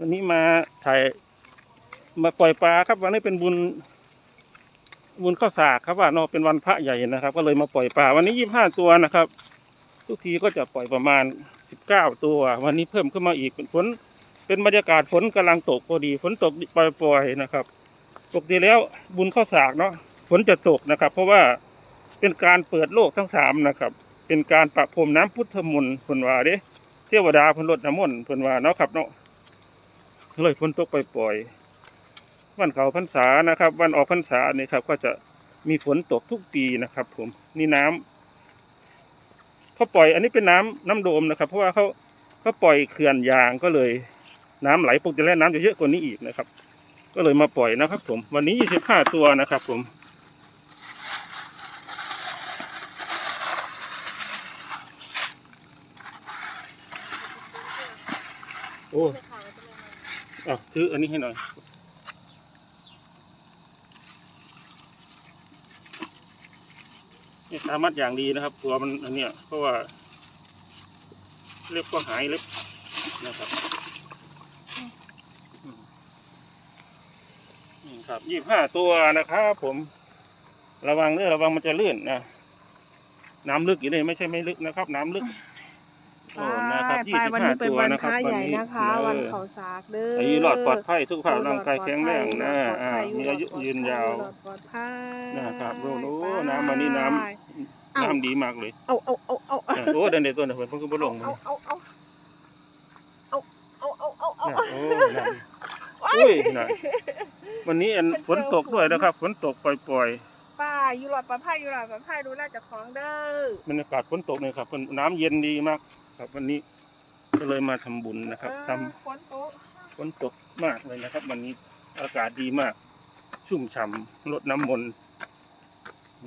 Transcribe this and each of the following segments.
วันนี้มาถ่ายมาปล่อยปลาครับวันนี้เป็นบุญ บุญข้าวสากครับว่าเนอะเป็นวันพระใหญ่นะครับ ก็เลยมาปล่อยปลาวันนี้ยี่ห้าตัวนะครับ ทุกทีก็จะปล่อยประมาณสิบเก้าตัว วันนี้เพิ่มขึ้นมาอีกเป็นฝนเป็นบรรยากาศฝนกำลังตกพอดี ฝนตกปล่อยๆนะครับปกติแล้วบุญข้าวสากเนาะฝนจะตกนะครับ เพราะว่าเป็นการเปิดโลกทั้งสามนะครับ เป็นการประพรมน้ำพุทธมนต์เพิ่นว่าเด้เทวดาเพิ่นลดน้ำมนต์เพิ่นว่าเนาะครับเนาะ เลยฝนตกปล่อยๆวันเขาพรรษานะครับ วันออกพรรษาเนี่ยครับ ก็จะมีฝนตกทุกปีนะครับ ผมนี่น้ำเขาปล่อย อันนี้เป็นน้ำน้ำโดมนะครับ เพราะว่าเขาเขาปล่อยเขื่อนยางก็เลย น้ำไหลปกติแล้วน้ำจะเยอะกว่านี้อีกนะครับ ก็เลยมาปล่อยนะครับ ผม วันนี้ยี่สิบห้าตัวนะครับ ผมโอ้ อะถืออันนี้ให้หน่อยนี่สามัดอย่างดีนะครับ ตัวมันอันเนี้ยเพราะว่า เล็บก็หายเล็บนะครับนี่ครับยี่ห้าตัวนะครับผม ระวังเด้อระวังมันจะลื่นนะ น้ำลึกอยู่เลยไม่ใช่ไม่ลึกนะครับ น้ำลึก โอ้นะครับยี่สิบห้าตัวนะครับวันนี้นะคะ วันเขาสากเด้ออายุลอดปลอดภัยสุขภาพร่างกายแข็งแรงนะอ่ามีอายุยืนยาวนะครับโอ้โหน้ำวันนี้น้ำน้ำดีมากเลยเอาเอาเอาเอาโอ้เดินเด็ดตัวหนึ่งเพิ่งก็บนลงเลยเอาเอาเอาเอาเอาเอาเอาโอ้อุ้ยวันนี้ฝนตกด้วยนะครับ ฝนตกปล่อยๆาอยู่รอดปลอดภัยอยู่รอดปลอดภัยดูแลเจ้าของเด้อบรรยากาศฝนตกเลยครับน้ำเย็นดีมากครับวันนี้ก็เลยมาทำบุญนะครับทำเออฝนตกฝนตกมากเลยนะครับ วันนี้อากาศดีมาก ชุ่มฉ่ำลดน้ำมนต์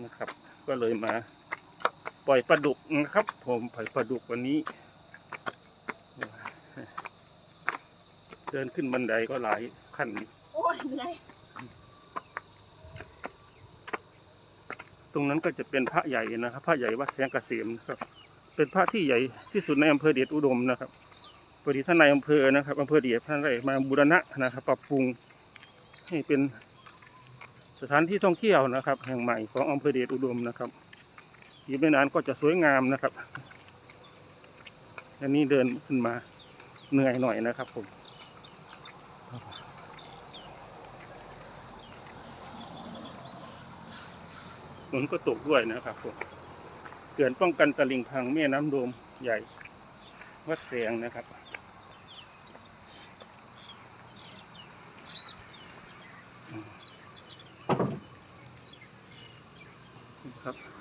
นะครับ ก็เลยมา ปล่อยปลาดุกนะครับ ผมปล่อยปลาดุกวันนี้ เดินขึ้นบันไดก็หลายขั้นโอ้ยเหนื่อย รงนั้นก็จะเป็นพระใหญ่นะครับ พระใหญ่วัดแสงเกษมนะครับ เป็นพระที่ใหญ่ที่สุดในอำเภอเดชอุดมนะครับพอดีท่านนายอำเภอนะครับอำเภอเดชท่านได้มาบูรณะนะครับ ปรับปรุงให้เป็นสถานที่ท่องเที่ยวนะครับ แห่งใหม่ของอำเภอเดชอุดมนะครับอีกไม่นานก็จะสวยงามนะครับอันนี้เดินขึ้นมาเหนื่อยหน่อยนะครับผม ฝนก็ตกด้วยนะครับผมเขื่อนป้องกันตลิ่งพังแม่น้ำโดมใหญ่วัดแสงนะครับ ครับ